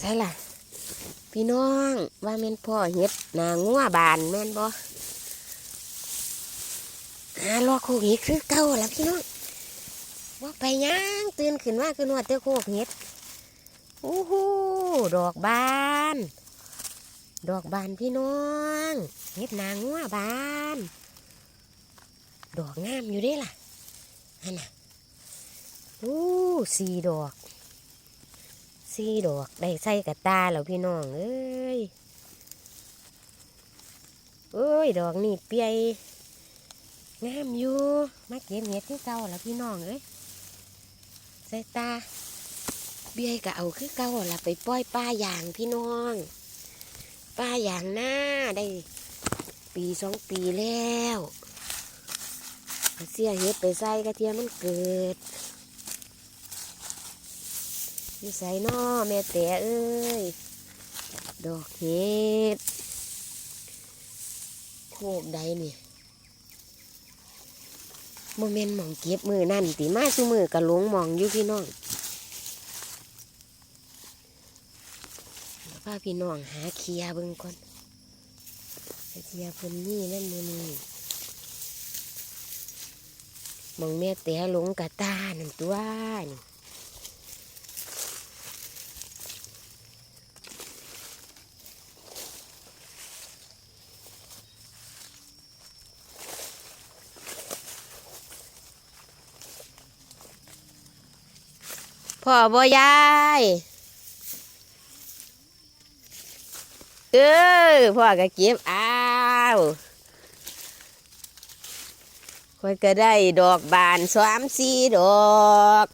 ใช่ล่ะ พี่น้องว่าแม่นพ่อเฮ็ดนางัวบานแม่นบ่หารอโคกเห็ดคือเก่าล่ะพี่น้องว่าไปหยังตื่นขึ้นมาคือนวดเต้าโคกเห็ดโอ้โหดอกบาน ดอกบานพี่น้องเฮ็ดนางัวบาน ดอกงามอยู่ด้ล่ะอันน่ะโอ้สี่ดอก สี่ดอกได้ใส่กระตาแล้วพี่น้องเอ้ยเอ้ยดอกนี่เปียงามอยู่มาเก็บเห็ดที่เก่าแล้วพี่น้องเอ้ยใส่ตาเบียก็เอาคือเก่าละไปปล่อยป้าอย่างพี่น้องป้าอย่างหน้าได้ ปีสองปีแล้วเอาเสียเห็ดไปใส่กระเทียมมันเกิด อยู่ใส่นอแม่แต่เอ้ย ดอกเห็ดโคกใดเนี่ยโมเมนต์มองเก็บมือนั่นติมาสุมือกะหลงมองอยู่พี่น้องพาพี่น้องหาเคลียเบิ่งก่อนเคลียเพิ่นนี่นั่นมือนี่มองแม่แต่หลงกะตานั่นตัวนี่ พ่อบ่ยาย เออพ่อก็เก็บอ้าวค่อยก็ได้ดอกบานสามสี่ดอก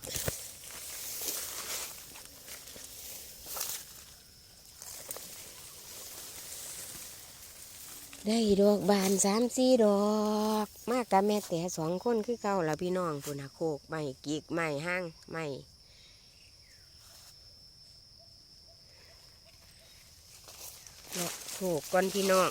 ได้ดอกบานสามสี่ดอก มากกับแม่แต่สองคนคือเก่าละพี่น้องพุ่นน่ะโคกไม้กีกไม้ห้างไม้เลาะโคกก่อนพี่น้อง